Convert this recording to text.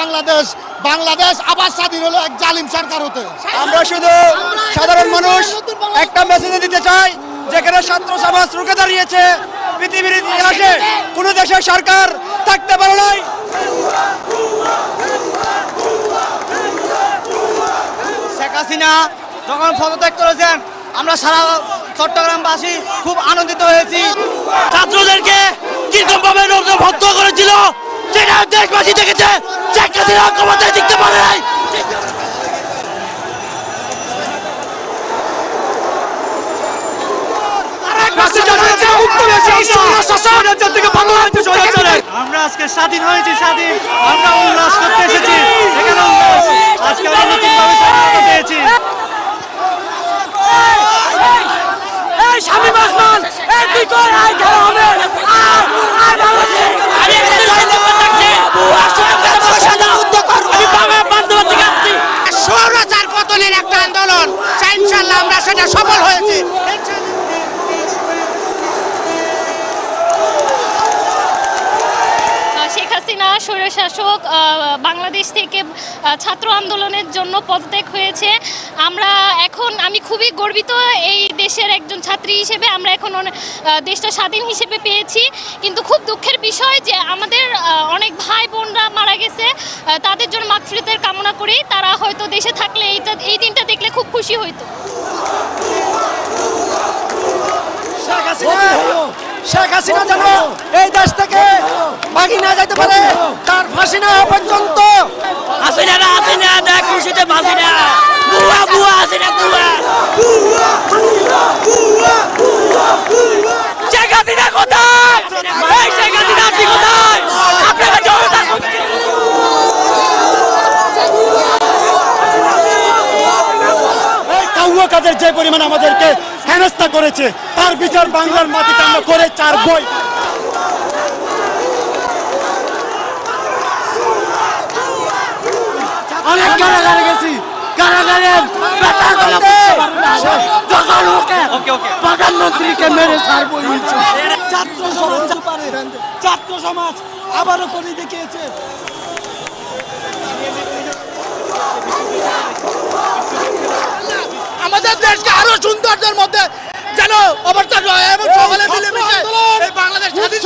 বাংলাদেশ বাংলাদেশ আবার স্বাধীন হলো এক জালিম সরকার হতে। আমরা শুধু সাধারণ মানুষ একটা মেসেজ দিতে চাই, যেখানে ছাত্র সমাজ রুখে দাঁড়িয়েছে, পৃথিবীর ইতিহাসে কোন দেশের সরকার থাকতে পারে নাই। শেখ হাসিনা যখন পদত্যাগ করেছেন আমরা সারা চট্টগ্রামবাসী খুব আনন্দিত হয়েছি। ছাত্রদেরকে কীরকম ভাবে ভক্ত করেছিল? সেটা দেশবাসী দেখেছে শেখ হাসিনা ক্ষমতায় দেখতে পারে নাই। আমরা আজকে স্বাধীন হয়েছি স্বাধীন। আমরা উল্লাস করতে এসেছি। এখানে উল্লাস। আজকে আমরা নতুনভাবে স্বাধীনতা পেয়েছি এই শামীম ওসমান এই তুই কর আই খেলা হবে আর আর বাংলাদেশ আমি একটা জয়ন্ত করতে আমি বাংলা বান্ধব থেকে আসছি স্বৈরাচার পতনের একটা আন্দোলন যা সফল হয়েছে আহ, শেখ হাসিনা স্বৈরশাসক বাংলাদেশ থেকে ছাত্র আন্দোলনের জন্য পদত্যাগ হয়েছে। আমরা এখন, আমি খুবই গর্বিত এই দেশের একজন ছাত্রী হিসেবে আমরা এখন দেশটা স্বাধীন হিসেবে পেয়েছি। কিন্তু খুব দুঃখের বিষয় যে আমাদের অনেক ভাই বোনরা মারা গেছে। তাদের জন্য মাতৃত্বের কামনা করি। তারা হয়তো দেশে থাকলে এই দিনটা দেখলে খুব খুশি হইতো শেখ হাসিনা শেখ হাসিনা যেন এই দেশ থেকে বাগি না যাইতে পারে। তার ফাঁসি না হওয়া পর্যন্ত। হাসিনা না হাসিনা দেখ খুশিতে বাসিনা বুয়া বুয়া হাসিনা বুয়া। শেখ হাসিনা কোথায়? এই শেখ হাসিনা আপনি কোথায়? আপনারা জনতা কাদের যে পরিমাণ আমাদেরকে হেনস্থা করেছে। তার বিচার বাংলার মাটিতে আমরা করে চার বই অনেক কারাগারে গেছি। যখন ওকে প্রধানমন্ত্রীকে মেরে ছাড়বো ছাত্র সমাজ ছাত্র সমাজ আবারও করে দেখিয়েছে আমাদের আরও মধ্যে যেন অবস্থান হয় এবং সকলে মিলেমিশে বাংলাদেশ স্বাধীন।